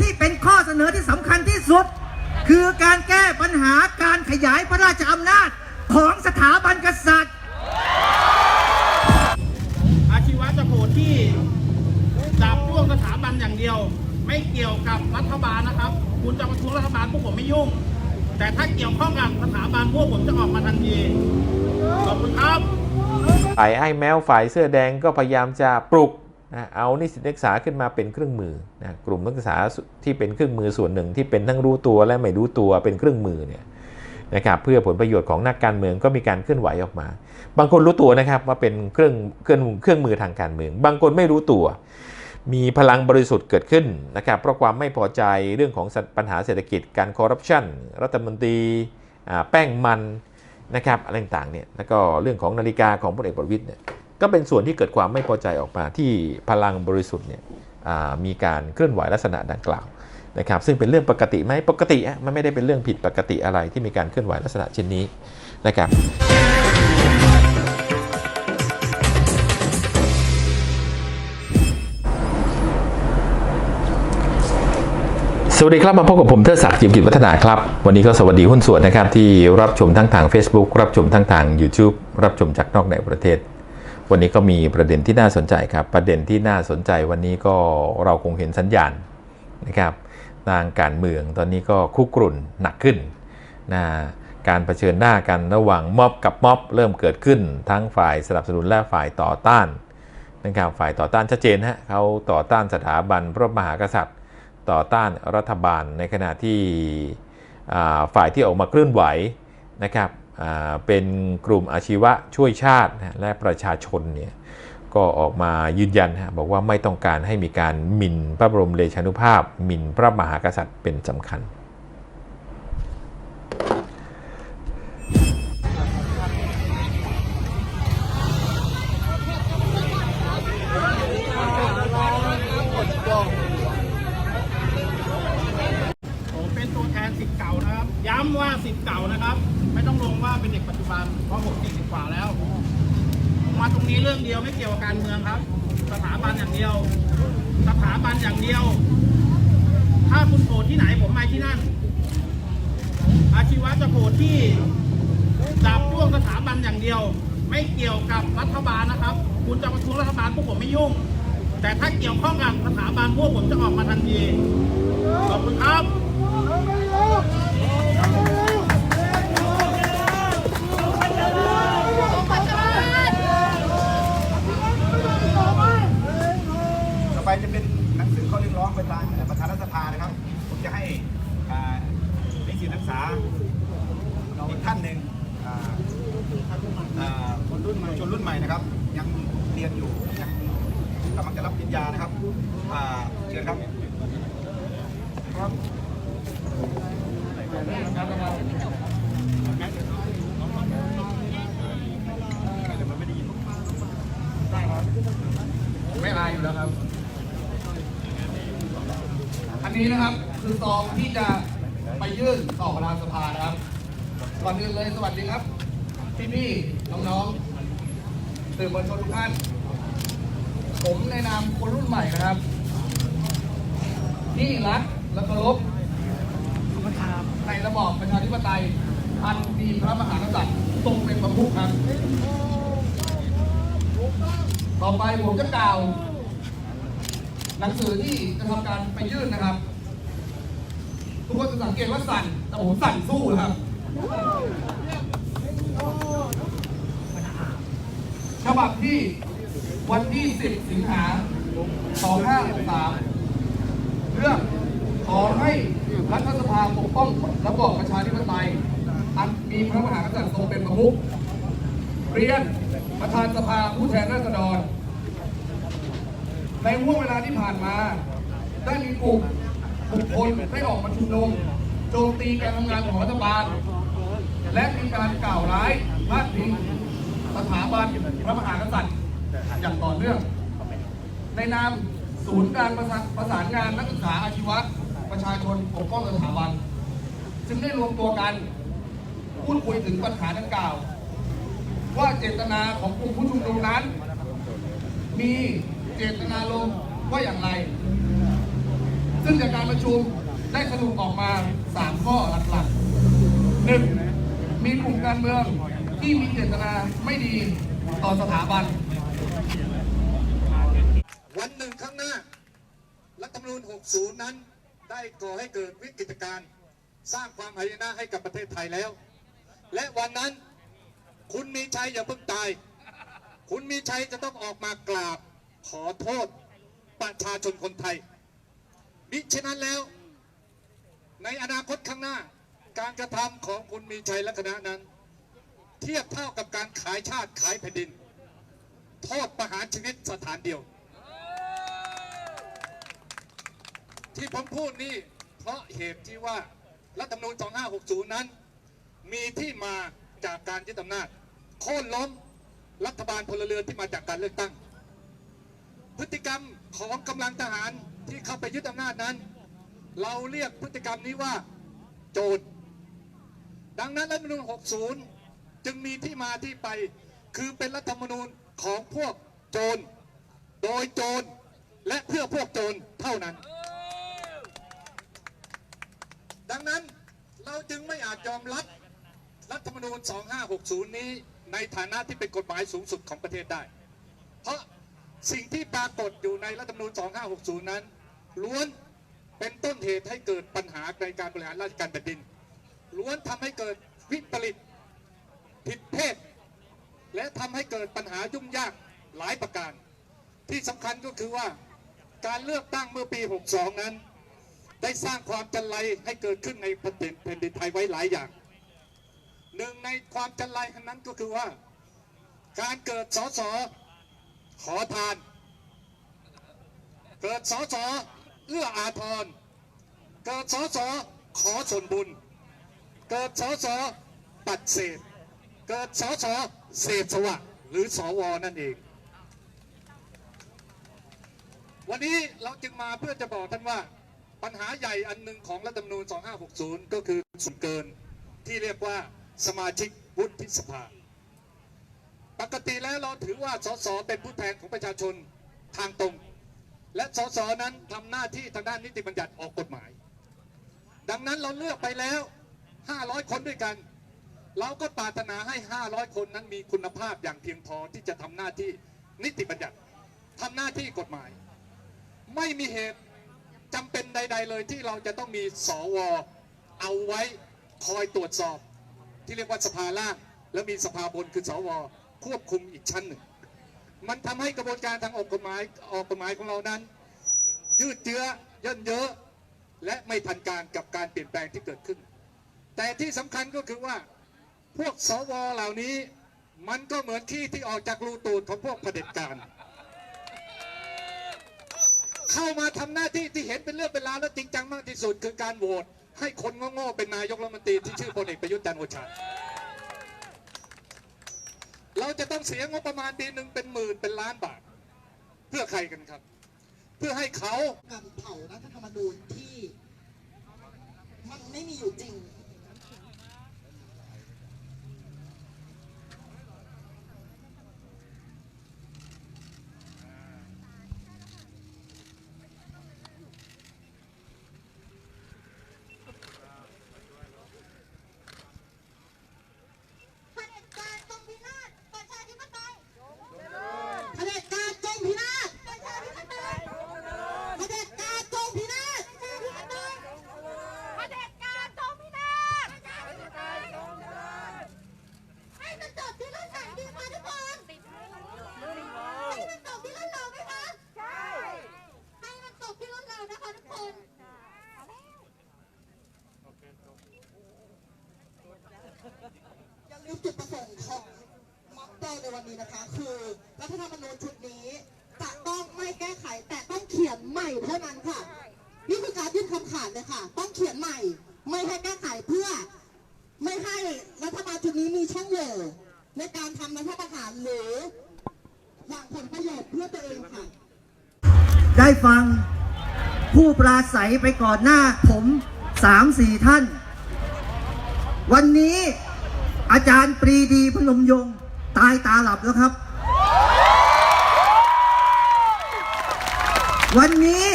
ที่เป็นข้อเสนอที่สำคัญที่สุด คือการแก้ปัญหาการขยายพระราชอำนาจของสถาบันกษัตริย์ อาชีวะจะโผล่ที่จับช่วงสถาบันอย่างเดียว ไม่เกี่ยวกับรัฐบาลนะครับ คุณจะประท้วงรัฐบาลพวกผมไม่ยุ่ง แต่ถ้าเกี่ยวข้องกับสถาบันพวกผมจะออกมาทันทีขอบคุณครับฝ่ายไอ้แมวฝ่ายเสื้อแดงก็พยายามจะปลุก นะเอานิสิตนักศึกษาขึ้นมาเป็นเครื่องมือนะกลุ่มนักศึกษาที่เป็นเครื่องมือส่วนหนึ่งที่เป็นทั้งรู้ตัวและไม่รู้ตัวเป็นเครื่องมือเนี่ยนะครับเพื่อผลประโยชน์ของนักการเมืองก็มีการเคลื่อนไหวออกมา บางคนรู้ตัวนะครับว่าเป็นเครื่องเครื่องเครื่องมือทางการเมือง บางคนไม่รู้ตัว มีพลังบริสุทธิ์เกิดขึ้นนะครับเพราะความไม่พอใจเรื่องของปัญหาเศรษฐกิจการคอร์รัปชันรัฐมนตรีแป้งมันนะครับอะไรต่างๆเนี่ยแล้วก็เรื่องของนาฬิกาของพลเอกประวิตยเนี่ย ก็เป็นส่วนที่เกิดความไม่พอใจออกมาที่พลังบริสุทธิ์เนี่ยมีการเคลื่อนไหวลักษณะดังกล่าวนะครับซึ่งเป็นเรื่องปกติไหมปกติมันไม่ได้เป็นเรื่องผิดปกติอะไรที่มีการเคลื่อนไหวลักษณะเช่นนี้นะครับสวัสดีครับมาพบกับผมเทิดศักดิ์จิมกิจวัฒนาครับ วันนี้ก็สวัสดีหุ้นส่วนนะครับที่รับชมทั้งทาง Facebook รับชมทั้งทาง YouTube รับชมจากนอกในประเทศ วันนี้ก็มีประเด็นที่น่าสนใจครับ ประเด็นที่น่าสนใจวันนี้ก็เราคงเห็นสัญญาณนะครับทางการเมืองตอนนี้ก็คุกรุ่นหนักขึ้นนะการเผชิญหน้ากันระหว่างม็อบกับม็อบเริ่มเกิดขึ้น ทั้งฝ่ายสนับสนุนและฝ่ายต่อต้านนะครับฝ่ายต่อต้านชัดเจนฮะเขาต่อต้านสถาบันพระมหากษัตริย์ ต่อต้านรัฐบาลในขณะที่ฝ่ายที่ออกมาเคลื่อนไหวนะครับเป็นกลุ่มอาชีวะช่วยชาติและประชาชนเนี่ยก็ออกมายืนยันฮะบอกว่าไม่ต้องการให้มีการหมิ่นพระบรมเดชานุภาพหมิ่นพระมหากษัตริย์เป็นสำคัญ ผมเป็นตัวแทนสิทธิ์เก่านะครับ ย้ำว่าสิทธิ์เก่านะครับ ไม่ต้องลงว่าเป็นเด็กปัจจุบัน เพราะผมสี่สิบกว่าแล้วผมมาตรงนี้เรื่องเดียวไม่เกี่ยวกับการเมืองครับ สถาบันอย่างเดียว สถาบันอย่างเดียว ถ้าคุณโผล่ที่ไหนผมไปที่นั่น อาชีวะจะโผล่ที่จับช่วงสถาบันอย่างเดียว ไม่เกี่ยวกับรัฐบาลนะครับ คุณจะประท้วงรัฐบาลพวกผมไม่ยุ่ง แต่ถ้าเกี่ยวข้องกับสถาบันพวกผมจะออกมาทันทีขอบคุณครับต่อไปจะเป็นหนังสือข้อเรียกร้องไปทางประธานรัฐสภานะครับ ผมจะให้อ่านิสิตนักศึก ษาอีกท่านหนึ่งคนรุ่นใหม่ชนรุ่นใหม่นะครับ ยังเรียนอยู่ยังกำลังจะรับปริญญานะครับเชิญครับไม่อายอยู่แล้วครับ อันนี้นะครับคือซองที่จะ ยื่นต่อประธานสภานะครับก่อนอื่นเลยสวัสดีครับ พี่พี่น้องๆสื่อมวลชนทุกท่าน ผมในนามคนรุ่นใหม่นะครับ ที่รักและเคารพในระบอบประชาธิปไตยอันมีพระมหากษัตริย์ทรงเป็นประมุขครับ ต่อไปผมจะกล่าว หนังสือที่จะทำการไปยื่นนะครับ คนจะสังเกตว่าสั่นแต่ผมสั่นสู้นะครับฉบับที่วันที่ 10 สิงหา2563เรื่องขอให้รัฐสภาปกป้องระบอบประชาธิปไตยอันมีพระมหากษัตริย์ทรงเป็นประมุขเรียนประธานสภาผู้แทนราษฎรในห่วงเวลาที่ผ่านมา ได้มีกลุ่ม บุคคลได้ออกมาชุมนุมโจมตีการทำงานของรัฐบาล และมีการกล่าวร้ายพาดพิงสถาบันพระมหากษัตริย์อย่างต่อเนื่อง ในนามศูนย์การประสานประสานงานนักศึกษาอาชีวะ ประชาชนปกป้องสถาบัน จึงได้รวมตัวกัน พูดคุยถึงปัญหาดังกล่าว ว่าเจตนาของกลุ่มผู้ชุมนุมนั้น มีเจตนาลมว่าอย่างไร ซึ่งจากการประชุมได้สรุปออกมา 3 ข้อหลักๆ 1. มีกลุ่มการเมืองที่มีเจตนาไม่ดีต่อสถาบัน วันหนึ่งข้างหน้า รัฐธรรมนูญ 60 นั้น ได้ก่อให้เกิดวิกฤตการณ์สร้างความหายนะให้กับประเทศไทยแล้ว และวันนั้นคุณมีชัยอย่าเพิ่งตาย คุณมีชัยจะต้องออกมากราบขอโทษประชาชนคนไทย มิฉะนั้นแล้ว ในอนาคตข้างหน้า การกระทำของคุณมีชัยและคณะนั้น เทียบเท่ากับการขายชาติขายแผ่นดิน โทษประหารชีวิตสถานเดียว ที่ผมพูดนี่เพราะเหตุที่ว่ารัฐธรรมนูญ 2560 นั้น มีที่มาจากการยึดอำนาจโค่นล้มรัฐบาลพลเรือนที่มาจากการเลือกตั้ง พฤติกรรมของกำลังทหาร ที่เข้าไปยึดอำนาจนั้น เราเรียกพฤติกรรมนี้ว่าโจรดังนั้นรัฐธรรมนูญ 60 จึงมีที่มาที่ไป คือเป็นรัฐธรรมนูญของพวกโจร โดยโจร และเพื่อพวกโจรเท่านั้น ดังนั้นเราจึงไม่อาจยอมรับรัฐธรรมนูญ 2560 นี้ในฐานะที่เป็นกฎหมายสูงสุดของประเทศได้ เพราะสิ่งที่ปรากฏอยู่ในรัฐธรรมนูญ 2560 นั้น ล้วนเป็นต้นเหตุให้เกิดปัญหาในการบริหารราชการแผ่นดิน ล้วนทำให้เกิดวิปริตผิดเพศ และทำให้เกิดปัญหายุ่งยากหลายประการ ที่สำคัญก็คือว่าการเลือกตั้งเมื่อปี 62 นั้น ได้สร้างความจันไรให้เกิดขึ้นในแผ่นดินแผ่นดินไทยไว้หลายอย่าง หนึ่งในความจันไรนั้นก็คือว่า การเกิดสสขอทาน เกิดสส เอื้ออาทร เกิดสอสอขอส่วนบุญ เกิดสอสอปัดเศษ เกิดสอสอเศษสวะหรือสอวอนั่นเอง วันนี้เราจึงมาเพื่อจะบอกท่านว่าปัญหาใหญ่อันหนึ่งของรัฐธรรมนูญ 2560 ก็คือส่วนเกินที่เรียกว่าสมาชิกวุฒิสภา ปกติแล้วเราถือว่าสสเป็นผู้แทนของประชาชนทางตรง และสสนั้นทำหน้าที่ทางด้านนิติบัญญัติออกกฎหมาย ดังนั้นเราเลือกไปแล้ว 500 คนด้วยกัน เราก็ปรารถนาให้ 500 คนนั้นมีคุณภาพอย่างเพียงพอที่จะทำหน้าที่นิติบัญญัติทำหน้าที่กฎหมาย ไม่มีเหตุจำเป็นใด ๆ เลยที่เราจะต้องมีสวเอาไว้คอยตรวจสอบ ที่เรียกว่าสภาล่าง แล้วมีสภาบนคือสวควบคุมอีกชั้นหนึ่ง มันทำให้กระบวนการทางออกกฎหมายออกกฎหมายของเรานั้น ยืดเยื้อเยินเยอะ และไม่ทันการกับการเปลี่ยนแปลงที่เกิดขึ้น แต่ที่สำคัญก็คือว่าพวกสวเหล่านี้มันก็เหมือนขี้ที่ออกจากรูตูดของพวกเผด็จการเข้ามาทำหน้าที่ที่เห็นเป็นเรื่องเป็นราวและจริงจังมากที่สุดคือการโหวตให้คนโง่ๆเป็นนายกรัฐมนตรีที่ชื่อพลเอกประยุทธ์จันทร์โอชา เราจะต้องเสียงบประมาณปีหนึ่งเป็นหมื่นเป็นล้านบาท เพื่อใครกันครับ เพื่อให้เขาการเผารัฐธรรมนูญที่ มันไม่มีอยู่จริง เผด็จการจงพินาศประชาธิปไตย เผด็จการจงพินาศ ประชาธิปไตย เผด็จการจงพินาศ ประชาธิปไตยเผด็จการจงพินาศประชาธิปไตยให้มันจบที่รุ่นไหนดีคะทุกคนให้มันจบที่รุ่นเราไหมคะ ใช่ ให้มันจบที่รุ่นเรานะคะทุกคน อย่าลืมจุดประสงค์ของม็อบเตอร์ใน วันนี้นะคะ คือรัฐธรรมนูญชุดนี้จะต้องไม่แก้ไขแต่ต้องเขียนใหม่เท่านั้นค่ะ นี่คือการยื่นคำขาดเลยค่ะ ต้องเขียนใหม่ ไม่ให้แก้ไขเพื่อ ไม่ให้รัฐบาลชุดนี้มีช่องโหว่ในการทำรัฐประหารหรือหวังผลประโยชน์เพื่อตัวเองค่ะ ได้ฟังผู้ปราศัยไปก่อนหน้าผมสามสี่ท่าน วันนี้อาจารย์ปรีดีพนมยงค์ ตายตาหลับแล้วครับ วันนี้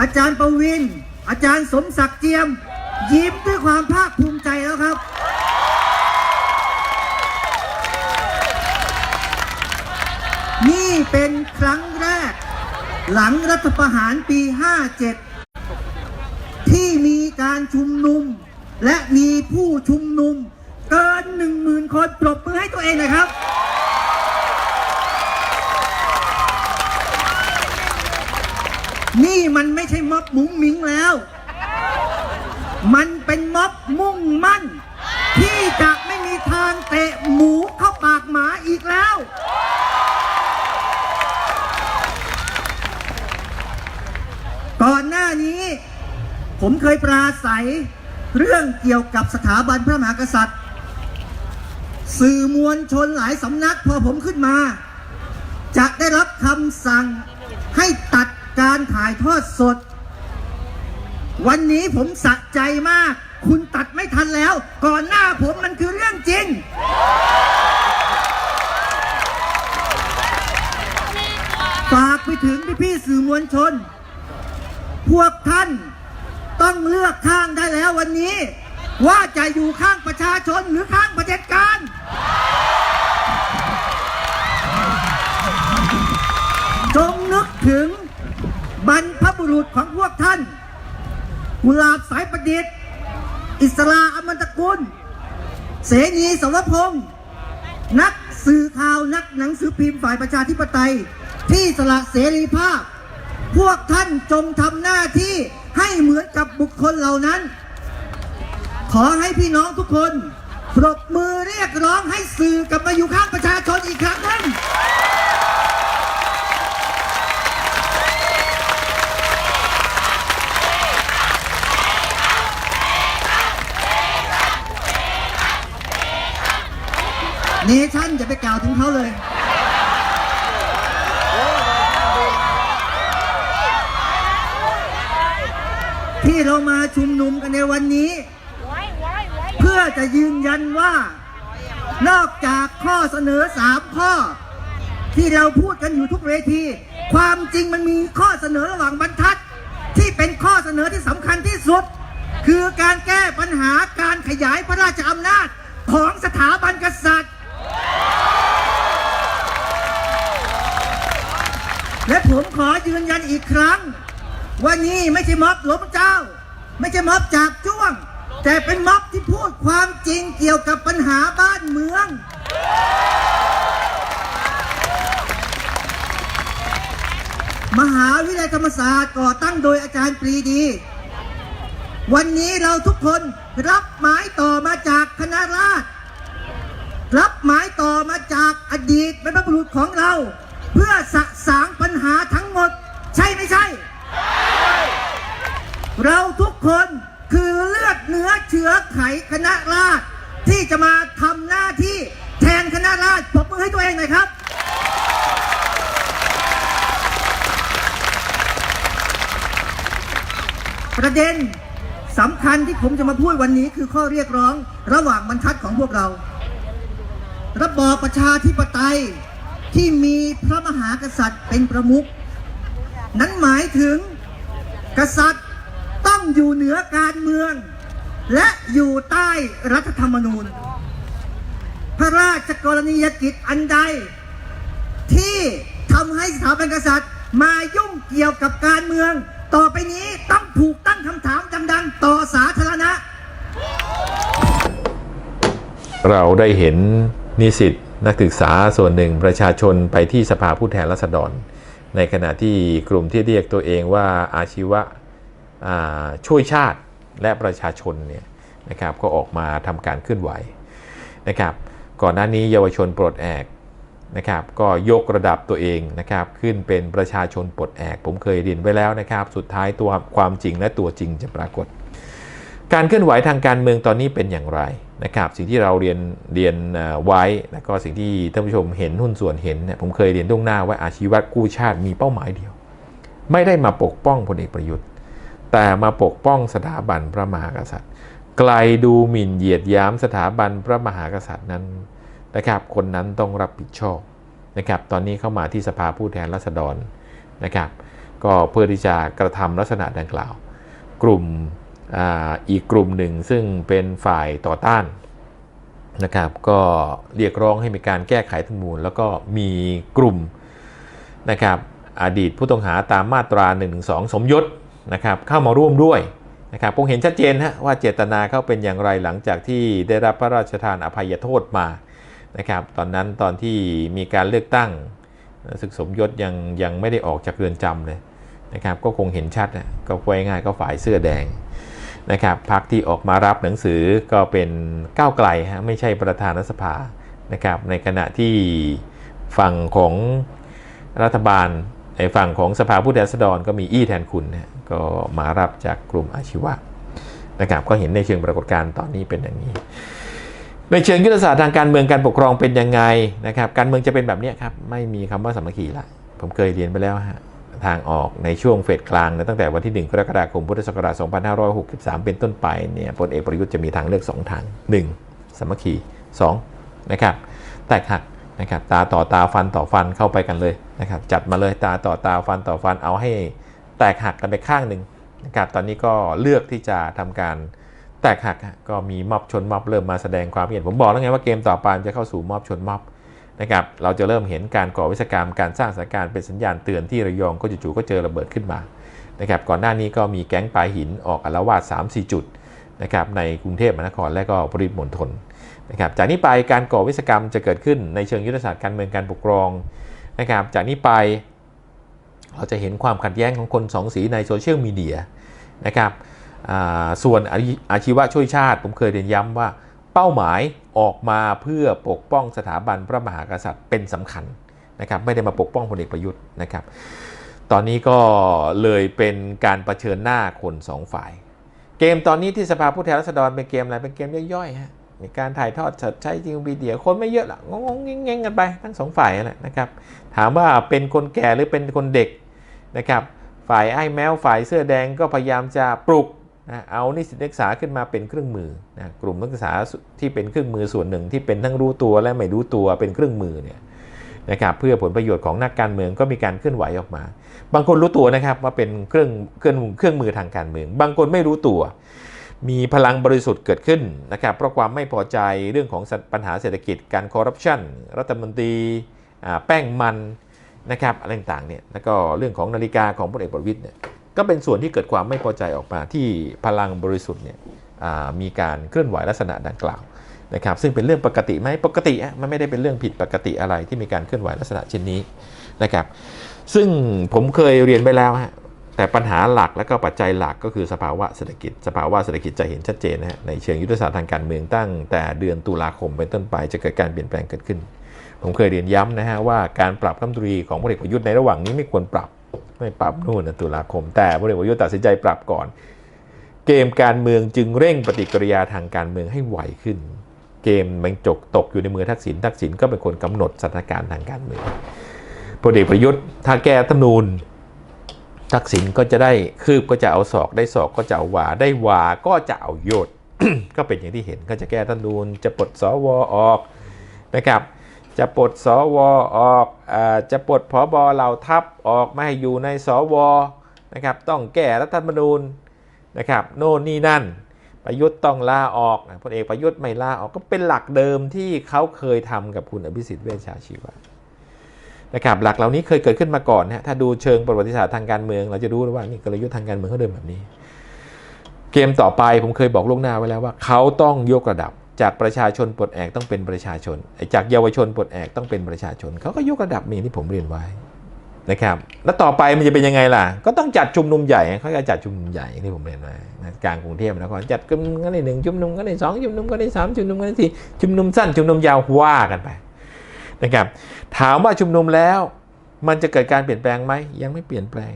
อาจารย์ประวิน อาจารย์สมศักดิ์เจียม ยิ้มด้วยความภาคภูมิใจแล้วครับ นี่เป็นครั้งแรก หลังรัฐประหารปี 57 ที่มีการชุมนุม และมีผู้ชุมนุม เกินหนึ่งหมื่นคนปรบมือให้ตัวเองหนะครับ นี่มันไม่ใช่ม็อบมุ้งมิ้งแล้ว มันเป็นม็อบมุ่งมั่น ที่จะไม่มีทางเตะหมูเข้าปากหมาอีกแล้ว ก่อนหน้านี้ ผมเคยปราศัยเรื่องเกี่ยวกับสถาบันพระมหากษัตริย์ สื่อมวลชนหลายสำนักพอผมขึ้นมา จะได้รับคำสั่งให้ตัดการถ่ายทอดสด วันนี้ผมสะใจมาก คุณตัดไม่ทันแล้ว ก่อนหน้าผมมันคือเรื่องจริง ฝากไปถึงพี่ๆสื่อมวลชน พวกท่านต้องเลือกข้างได้แล้ววันนี้ ว่าจะอยู่ข้างประชาชนหรือข้างประเผด็จการ จงนึกถึงบรรพบุรุษของพวกท่านกุลาบสายประดิษฐ์ อิสราอมันตะกุล เสนีสวพงศ์นักสื่อข่าวนักหนังสือพิมพ์ฝ่ายประชาธิปไตย ที่สละเสรีภาพ พวกท่านจงทำหน้าที่ให้เหมือนกับบุคคลเหล่านั้น ขอให้พี่น้องทุกคนปรบมือเรียกร้องให้สื่อกลับมาอยู่ข้างประชาชนอีกครั้งหนึงเนชั่นจะไปกล่าวถึงเขาเลย ที่เรามาชุมนุมกันในวันนี้ พื่อจะยืนยันว่า นอกจากข้อเสนอสามข้อ ที่เราพูดกันอยู่ทุกเวที ความจริงมันมีข้อเสนอระหว่างบรรทัด ที่เป็นข้อเสนอที่สำคัญที่สุด คือการแก้ปัญหาการขยายพระราชอำนาจของสถาบันกษัตริย์ และผมขอยืนยันอีกครั้งว่านี่ไม่ใช่ม็อบหลวงเจ้า ไม่ใช่ม็อบจากจ้วง แต่เป็นม็อบที่พูดความจริงเกี่ยวกับปัญหาบ้านเมือง มหาวิทยาลัยธรรมศาสตร์ก่อตั้งโดยอาจารย์ปรีดี วันนี้เราทุกคนรับหมายต่อมาจากคณะราษฎรรับหมายต่อมาจากอดีตบรรพบุรุษของเรา เพื่อสะสางปัญหาทั้งหมด ใช่ไม่ใช่ เราทุกคน คือเลือดเนื้อเชื้อไขคณะราษฎรที่จะมาทำหน้าที่แทนคณะราษฎรปรบมือให้ตัวเองหน่อยครับ ประเด็นสำคัญที่ผมจะมาพูดวันนี้คือข้อเรียกร้องระหว่างบรรทัดของพวกเรา ระบอบประชาธิปไตยที่มีพระมหากษัตริย์เป็นประมุขนั้นหมายถึงกษัตริย์ ต้องอยู่เหนือการเมือง และอยู่ใต้รัฐธรรมนูญ พระราชกรณียกิจอันใด ที่ทำให้สถาบันกษัตริย์ มายุ่งเกี่ยวกับการเมือง ต่อไปนี้ต้องถูกตั้งคำถามดังๆ ต่อสาธารณะ เราได้เห็นนิสิตนักศึกษาส่วนหนึ่งประชาชนไปที่สภาผู้แทนราษฎร ในขณะที่กลุ่มที่เรียกตัวเองว่าอาชีวะ ช่วยชาติและประชาชนเนี่ยนะครับก็ออกมาทำการเคลื่อนไหวนะครับก่อนหน้านี้เยาวชนปลดแอกนะครับก็ยกระดับตัวเองนะครับขึ้นเป็นประชาชนปลดแอก ผมเคยเรียนไว้แล้วนะครับสุดท้ายตัวความจริงและตัวจริงจะปรากฏ การเคลื่อนไหวทางการเมืองตอนนี้เป็นอย่างไรนะครับสิ่งที่เราเรียนเรียนไว้แล้วก็สิ่งที่ท่านผู้ชมเห็นหุ้นส่วนเห็นเนี่ยผมเคยเรียนล่วงหน้าว่าอาชีวะกู้ชาติมีเป้าหมายเดียว ไม่ได้มาปกป้องพลเอกประยุทธ์ แต่มาปกป้องสถาบันพระมหากษัตริย์ ไกลดูหมิ่นเหยียดยามสถาบันพระมหากษัตริย์นั้นนะครับ คนนั้นต้องรับผิดชอบนะครับ ตอนนี้เข้ามาที่สภาผู้แทนราษฎรนะครับ ก็เพื่อที่จะกระทำลักษณะดังกล่าว กลุ่มออีกกลุ่มหนึ่งซึ่งเป็นฝ่ายต่อต้านนะครับ ก็เรียกร้องให้มีการแก้ไขรัฐธรรมนูญแล้วก็มีกลุ่มนะครับอดีตผู้ต้องหาตามมาตรา1นึสมยศ นะครับเข้ามาร่วมด้วยนะครับคงเห็นชัดเจนฮะว่าเจตนาเขาเป็นอย่างไรหลังจากที่ได้รับพระราชทานอภัยโทษมานะครับตอนนั้นตอนที่มีการเลือกตั้งศึกสมยศยังยังไม่ได้ออกจากเรือนจำเลยนะครับก็คงเห็นชัดนะก็ไว้ง่ายก็ฝ่ายเสื้อแดงนะครับพรรคที่ออกมารับหนังสือก็เป็นก้าวไกลฮะไม่ใช่ประธานรัฐสภานะครับในขณะที่ฝั่งของรัฐบาลในฝั่งของสภาผู้แทนราษฎรก็มีอี้แทนคุณนะ ก็มารับจากกลุ่มอาชีวะนะครับก็เห็นในเชิงปรากฏการณ์ตอนนี้เป็นอย่างนี้ ในเชิงยุทธศาสตร์ทางการเมืองการปกครองเป็นยังไงนะครับ การเมืองจะเป็นแบบนี้ครับไม่มีคำว่าสามัคคีละผมเคยเรียนไปแล้วฮะทางออกในช่วงเฟสกลางนะตั้งแต่วันที่ 1 กรกฎาคมพุทธศักราช 2563 เป็นต้นไปเนี่ยพลเอกประยุทธ์จะมีทางเลือก 2 ทาง 1. สมัคคี 2. นะครับแตกหักนะครับตาต่อตาฟันต่อฟันเข้าไปกันเลยนะครับจัดมาเลยตาต่อตาฟันต่อฟันเอาให้ แตกหักกันไปข้างหนึ่งนะครับตอนนี้ก็เลือกที่จะทำการแตกหักก็มีม็อบชนม็อบเริ่มมาแสดงความเห็นผมบอกแล้วไงว่าเกมต่อไปจะเข้าสู่ม็อบชนม็อบนะครับเราจะเริ่มเห็นการก่อวิศกรรมการสร้างสถานการณ์เป็นสัญญาณเตือนที่ระยองก็จู่ๆก็เจอระเบิดขึ้นมานะครับก่อนหน้านี้ก็มีแก๊งปลายหินออกอาละวาด3-4 จุดนะครับในกรุงเทพมหานครและก็ปริมณฑลนะครับจากนี้ไปการก่อวิศกรรมจะเกิดขึ้นในเชิงยุทธศาสตร์การเมืองการปกครองนะครับจากนี้ไป เราจะเห็นความขัดแย้งของคนสองสีในโซเชียลมีเดียนะครับส่วนอาชีวะช่วยชาติ ผมเคยเรียนย้ำว่าเป้าหมายออกมาเพื่อปกป้องสถาบันพระมหากษัตริย์เป็นสำคัญนะครับไม่ได้มาปกป้องพลเอกประยุทธ์นะครับ ตอนนี้ก็เลยเป็นการประเชิญหน้าคนสองฝ่าย เกมตอนนี้ที่สภาผู้แทนราษฎรเป็นเกมอะไรเป็นเกมย่อยๆฮะมีการถ่ายทอดสดใช้จริงวีเดียคนไม่เยอะหรอกงงเง่งกันไปทั้งสองฝ่ายแหละนะครับ ถามว่าเป็นคนแก่หรือเป็นคนเด็ก นะครับฝ่ายไอ้แมวฝ่ายเสื้อแดงก็พยายามจะปลุกนะเอานิสิตนักศึกษาขึ้นมาเป็นเครื่องมือนะกลุ่มนักศึกษาที่เป็นเครื่องมือส่วนหนึ่งที่เป็นทั้งรู้ตัวและไม่รู้ตัวเป็นเครื่องมือเนี่ยนะครับเพื่อผลประโยชน์ของนักการเมืองก็มีการเคลื่อนไหวออกมา บางคนรู้ตัวนะครับว่าเป็นเครื่องเครื่องเครื่องมือทางการเมือง บางคนไม่รู้ตัว มีพลังบริสุทธิ์เกิดขึ้นนะครับเพราะความไม่พอใจเรื่องของปัญหาเศรษฐกิจการคอร์รัปชันรัฐมนตรีแป้งมัน นะครับอะไรต่างเนี่ยแล้วก็เรื่องของนาฬิกาของพลเอกประวิตยเนี่ยก็เป็นส่วนที่เกิดความไม่พอใจออกมาที่พลังบริสุทธิ์เนี่ยมีการเคลื่อนไหวลักษณะดังกล่าวนะครับซึ่งเป็นเรื่องปกติไหมปกติอะมันไม่ได้เป็นเรื่องผิดปกติอะไรที่มีการเคลื่อนไหวลักษณะเช่นนี้นะครับซึ่งผมเคยเรียนไปแล้วฮะแต่ปัญหาหลักและก็ปัจจัยหลักก็คือสภาวะเศรษฐกิจ สภาวะเศรษฐกิจจะเห็นชัดเจนนะฮะในเชิงยุทธศาสตร์ทางการเมืองตั้ง แต่เดือนตุลาคมเป็นต้นไปจะเกิดการเปลี่ยนแปลงเกิดขึ้น ผมเคยเรียนย้ำนะฮะว่าการปรับคำตรีของพลเอกประยุทธ์ในระหว่างนี้ไม่ควรปรับไม่ปรับนู่นนะตุลาคม แต่พลเอกประยุทธ์ตัดสินใจปรับก่อน เกมการเมืองจึงเร่งปฏิกิริยาทางการเมืองให้ไวขึ้น เกมมันจกตกอยู่ในมือทักษิณทักษิณก็เป็นคนกำหนดสถานการณ์ทางการเมืองพลเอกประยุทธ์ถ้าแก้ธรรมนูญทักษิณก็จะได้คืบก็จะเอาศอกได้ศอกก็จะเอาหวาได้หวาก็จะเอาโยดก็เป็นอย่างที่เห็นก็จะแก้ธรรมนูญจะปลดสวออกนะครับ จะปลดสวออกอจะปลดพบเหล่าทัพออกไม่ให้อยู่ในสวนะครับต้องแก้รัฐธรรมนูญนะครับโน่นนี่นั่น ประยุทธ์ต้องลาออกพลเอกประยุทธ์ไม่ลาออกก็เป็นหลักเดิมที่เขาเคยทำกับคุณอภิสิทธิ์เวชชาชีวะนะครับหลักเหล่านี้เคยเกิดขึ้นมาก่อนนะถ้าดูเชิงประวัติศาสตร์ทางการเมือง เราจะรู้ว่านี่กลยุทธ์ทางการเมืองเขาเดินแบบนี้ เกมต่อไปผมเคยบอกล่วงหน้าไว้แล้วว่าเขาต้องยกระดับ จากประชาชนปลดแอกต้องเป็นประชาชน จากเยาวชนปลดแอกต้องเป็นประชาชน เขาก็ยกระดับนี่ที่ผมเรียนไว้นะครับ แล้วต่อไปมันจะเป็นยังไงล่ะ ก็ต้องจัดชุมนุมใหญ่เขาจะจัดชุมนุมใหญ่ที่ผมเรียนไว้กลางกรุงเทพนครจัดกันก็ได้หนึ่งชุมนุมก็ได้สองชุมนุมก็ได้สามชุมนุมก็ได้สี่ชุมนุมสั้นชุมนุมยาวว่ากันไปนะครับถามว่าชุมนุมแล้ว มันจะเกิดการเปลี่ยนแปลงไหมยังไม่เปลี่ยนแปลง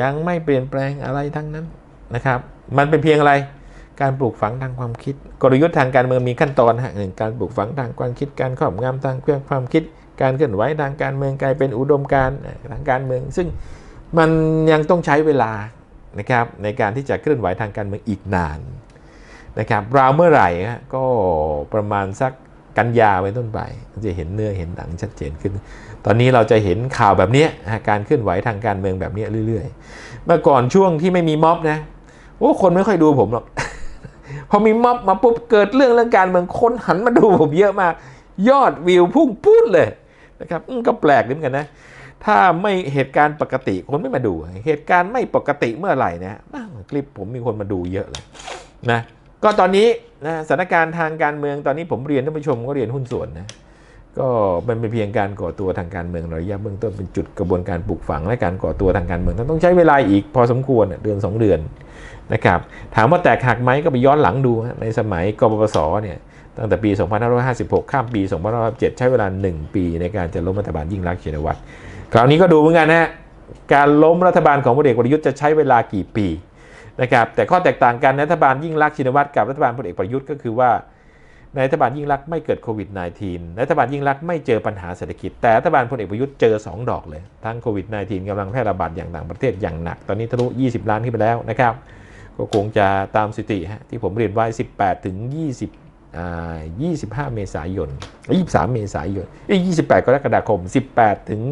ยังไม่เปลี่ยนแปลงอะไรทั้งนั้นนะครับ มันเป็นเพียงอะไร การปลูกฝังทางความคิด กลยุทธ์ทางการเมืองมีขั้นตอนฮะหนึ่งการปลูกฝังทางความคิดการครอบงำทางความคิด การเคลื่อนไหวทางการเมืองกลายเป็นอุดมการณ์ทางการเมือง ซึ่งมันยังต้องใช้เวลานะครับในการที่จะเคลื่อนไหวทางการเมืองอีกนานนะครับราวเมื่อไหร่ก็ประมาณสักกันยาไปนต้นไปจะเห็นเนื้อเห็นหนังชัดเจนขึ้น ตอนนี้เราจะเห็นข่าวแบบนี้การเคลื่อนไหวทางการเมืองแบบนี้เรื่อย ๆ เมื่อก่อนช่วงที่ไม่มีม็อบนะโอ้คนไม่ค่อยดูผมหรอก พอมีม็อบมาปุ๊บเกิดเรื่องเรื่องการเมืองคนหันมาดูผมเยอะมาก ยอดวิวพุ่งพูดเลยนะครับก็แปลกเหมือนกันนะ ถ้าไม่เหตุการณ์ปกติคนไม่มาดู เหตุการณ์ไม่ปกติเมื่อไหร่นะบ้างคลิปผมมีคนมาดูเยอะเลยนะก็ตอนนี้นะสถานการณ์ทางการเมืองตอนนี้ผมเรียนท่านผู้ชมก็เรียนหุ้นส่วนนะ ก็มันเป็นเพียงการก่อตัวทางการเมืองระยะเบื้องต้นเป็นจุดกระบวนการปลูกฝังและการก่อตัวทางการเมืองต้องใช้เวลาอีกพอสมควรเดือน 2 เดือนนะครับถามว่าแตกหักไหมก็ไปย้อนหลังดูในสมัยกบพศเนี่ยตั้งแต่ปี 2556 ข้ามปี 2557 ใช้เวลา 1 ปีในการจะล้มรัฐบาลยิ่งรักษณ์ชินวัตรคราวนี้ก็ดูเหมือนกันนะฮะการล้มรัฐบาลของพลเอกประยุทธ์จะใช้เวลากี่ปีนะครับแต่ข้อแตกต่างกันรัฐบาลยิ่งรักษณ์ชินวัตรกับรัฐบาลพลเอกประยุทธ์ก็คือว่า ในรัฐบาลยิ่งรักษณ์ไม่เกิดโควิด -19 รัฐบาลยิ่งรักษณ์ไม่เจอปัญหาเศรษฐกิจ แต่รัฐบาลพลเอกประยุทธ์เจอ 2 ดอกเลย ทั้งโควิด -19 กำลังแพร่ระบาดอย่างต่างประเทศอย่างหนัก ตอนนี้ทะลุ 20 ล้านขึ้นไปแล้วนะครับ ก็คงจะตามสถิติฮะที่ผมเรียนไว้ 18 ถึง 20อ่า25 เมษายน 23 เมษายนเอ้28 กรกฎาคม 18 ถึง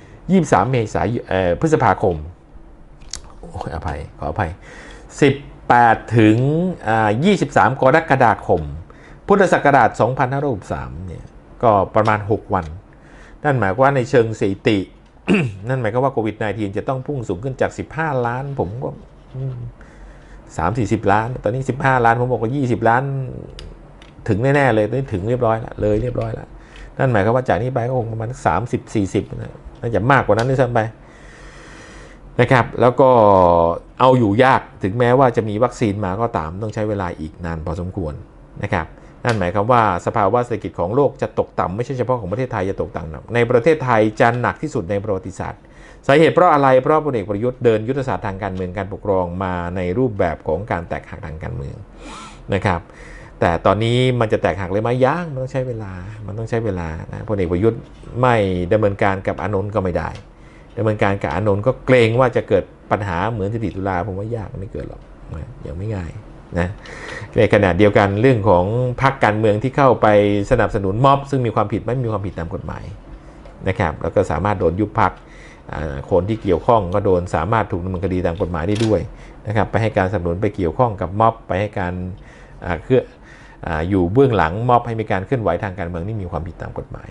23 เมษายนเอ่อพฤษภาคมโอ้ยอภัย ขออภัย 18 ถึงอ่า23 กรกฎาคม พุทธศักราช2563เนี่ยก็ประมาณ 6 วัน นั่นหมายว่าในเชิงสถิติ นั่นหมายความว่าโควิด -19 จะต้องพุ่งสูงขึ้นจาก 15 ล้าน ผมก็อืม3 40ล้าน ตอนนี้ 15 ล้าน ผมบอกว่า20 ล้าน ถึงแน่ ๆ เลยตอนนี้ถึงเรียบร้อยแล้วเลยเรียบร้อยแล้วนั่นหมายความว่าจากนี้ไปก็คงประมาณสามสิบสี่สิบน่าจะมากกว่านั้นด้วยซ้ำไปนะครับ แล้วก็เอาอยู่ยากถึงแม้ว่าจะมีวัคซีนมาก็ตามต้องใช้เวลาอีกนานพอสมควรนะครับ นั่นหมายความว่าสภาวะเศรษฐกิจของโลกจะตกต่ำไม่ใช่เฉพาะของประเทศไทยจะตกต่ำในประเทศไทยจะหนักที่สุดในประวัติศาสตร์สาเหตุเพราะอะไรเพราะพลเอกประยุทธ์เดินยุทธศาสตร์ทางการเมืองการปกครองมาในรูปแบบของการแตกหักทางการเมืองนะครับแต่ตอนนี้มันจะแตกหักเลยไหมยังมันต้องใช้เวลา มันต้องใช้เวลานะพลเอกประยุทธ์ไม่ดำเนินการกับอานนท์ก็ไม่ได้ดำเนินการกับอานนท์ก็เกรงว่าจะเกิดปัญหาเหมือนที่ตุลาผมว่ายากไม่เกิดหรอกนะยังไม่ง่าย นะในขณะเดียวกันเรื่องของพรรคการเมืองที่เข้าไปสนับสนุนม็อบ ซึ่งมีความผิดไม่มีความผิดตามกฎหมายนะครับแล้วก็สามารถโดนยุบพรรคคนที่เกี่ยวข้องก็โดนสามารถถูกดำเนินคดีตามกฎหมายได้ด้วยนะครับไปให้การสนับสนุนไปเกี่ยวข้องกับม็อบ ไปให้การเคลื่อออยู่เบื้องหลังม็อบให้มีการเคลื่อนไหวทางการเมืองที่มีความผิดตามกฎหมาย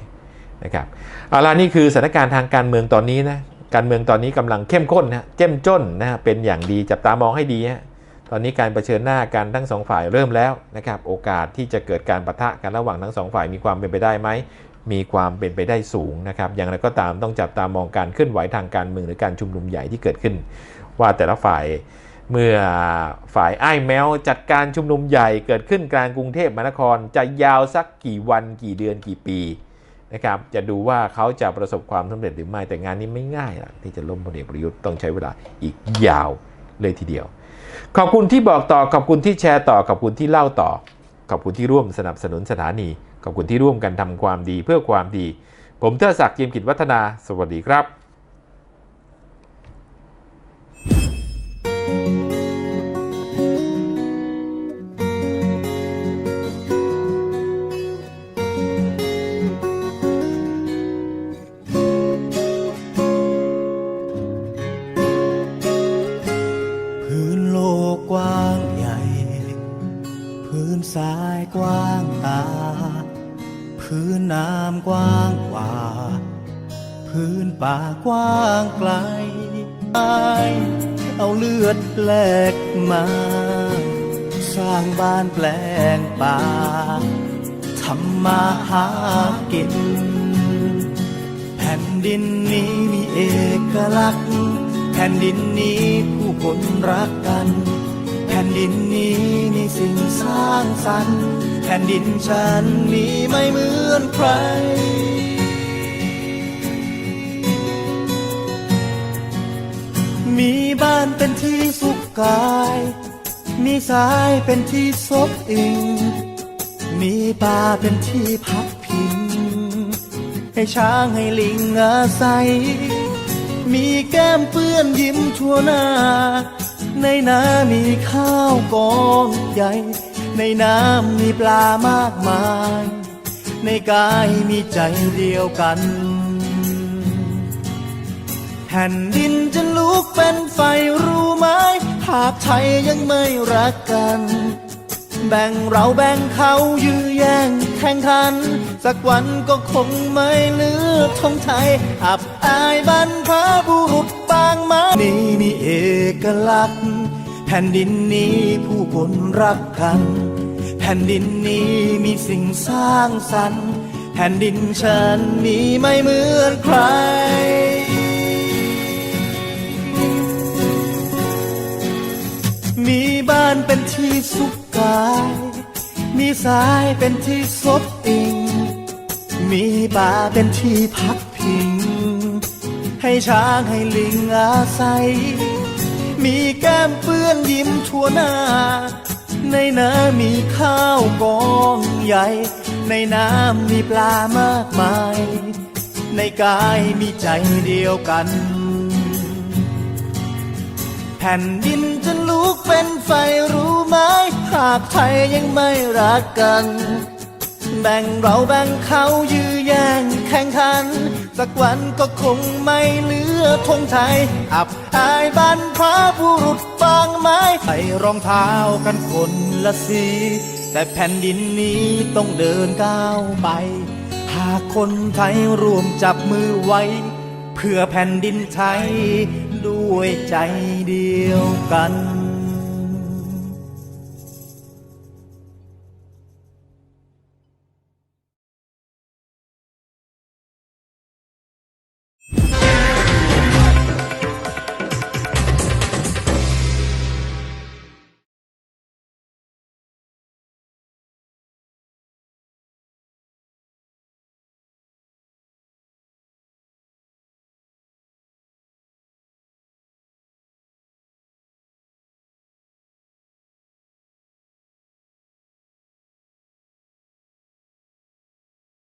นะครับเอาล่ะนี่คือสถานการณ์ทางการเมืองตอนนี้นะการเมืองตอนนี้กำลังเข้มข้นนะเจ้มจ้นนะเป็นอย่างดีจับตามองให้ดีฮะ ตอนนี้การเผชิญหน้ากันทั้งสองฝ่ายเริ่มแล้วนะครับโอกาสที่จะเกิดการปะทะกันระหว่างทั้งสองฝ่ายมีความเป็นไปได้ไหมมีความเป็นไปได้สูงนะครับอย่างไรก็ตามต้องจับตามองการเคลื่อนไหวทางการเมืองหรือการชุมนุมใหญ่ที่เกิดขึ้น ว่าแต่ละฝ่ายเมื่อฝ่ายไอ้แมวจัดการชุมนุมใหญ่เกิดขึ้นกลางกรุงเทพมหานคร จะยาวสักกี่วันกี่เดือนกี่ปีนะครับจะดูว่าเขาจะประสบความสำเร็จหรือไม่แต่งานนี้ไม่ง่ายหรอกที่จะล้มพลเอกประยุทธ์ต้องใช้เวลาอีกยาวเลยทีเดียว ขอบคุณที่บอกต่อ ขอบคุณที่แชร์ต่อ ขอบคุณที่เล่าต่อ ขอบคุณที่ร่วมสนับสนุนสถานี ขอบคุณที่ร่วมกันทำความดีเพื่อความดี ผมเทอศักดิ์เยียมกิจวัฒนา สวัสดีครับ กว้างตา พื้นน้ำกว้างกว่า พื้นป่ากว้างไกลเอาเลือดแลกมา สร้างบ้านแปลงป่าทำมาหากิน แผ่นดินนี้มีเอกลักษณ์ แผ่นดินนี้ผู้คนรักกัน ผ่นดินนี้มีสิ่งสร้างสรรค์ แผ่นดินฉันมีไม่เหมือนใคร มีบ้านเป็นที่สุขกาย มีสายเป็นที่ซบอิง มีป่าเป็นที่พักพิง ให้ช้างให้ลิงอาศัย มีแก้มเปื้อนยิ้มทั่วหน้า ในน้ำมีข้าวกองใหญ่ ในน้ำมีปลามากมาย ในกายมีใจเดียวกัน แผ่นดินจะลุกเป็นไฟรู้ไหม หากไทยยังไม่รักกัน แบ่งเราแบ่งเขายื้อแย่งแข่งขัน สักวันก็คงไม่เหลือทงไทย อับอายบรรพบุรุษางมานี่มีเอกลักษณ์ แผ่นดินนี้ผู้คนรักกัน แผ่นดินนี้มีสิ่งสร้างสรรค์ แผ่นดินฉันนี้ไม่เหมือนใครมีบ้านเป็นที่สุขกาย มีสายเป็นที่ซบอิง มีป่าเป็นที่พักพิง ให้ช้างให้ลิงอาศัย มีแก้มเปื้อนยิ้มทั่วหน้า ในน้ำมีข้าวกองใหญ่ ในน้ำมีปลามากมาย ในกายมีใจเดียวกัน แผ่นดินจะลุกเป็นไฟรู้ไหมหากไทยยังไม่รักกัน แบ่งเราแบ่งเขายื้อแย่งแข่งขัน สักวันก็คงไม่เหลือธงไทย อับอายบรรพบุรุษบางไม้ใส่รองเท้ากันคนละสี แต่แผ่นดินนี้ต้องเดินก้าวไป หากคนไทยรวมจับมือไว้ เพื่อแผ่นดินไทยด้วยใจเดียวกัน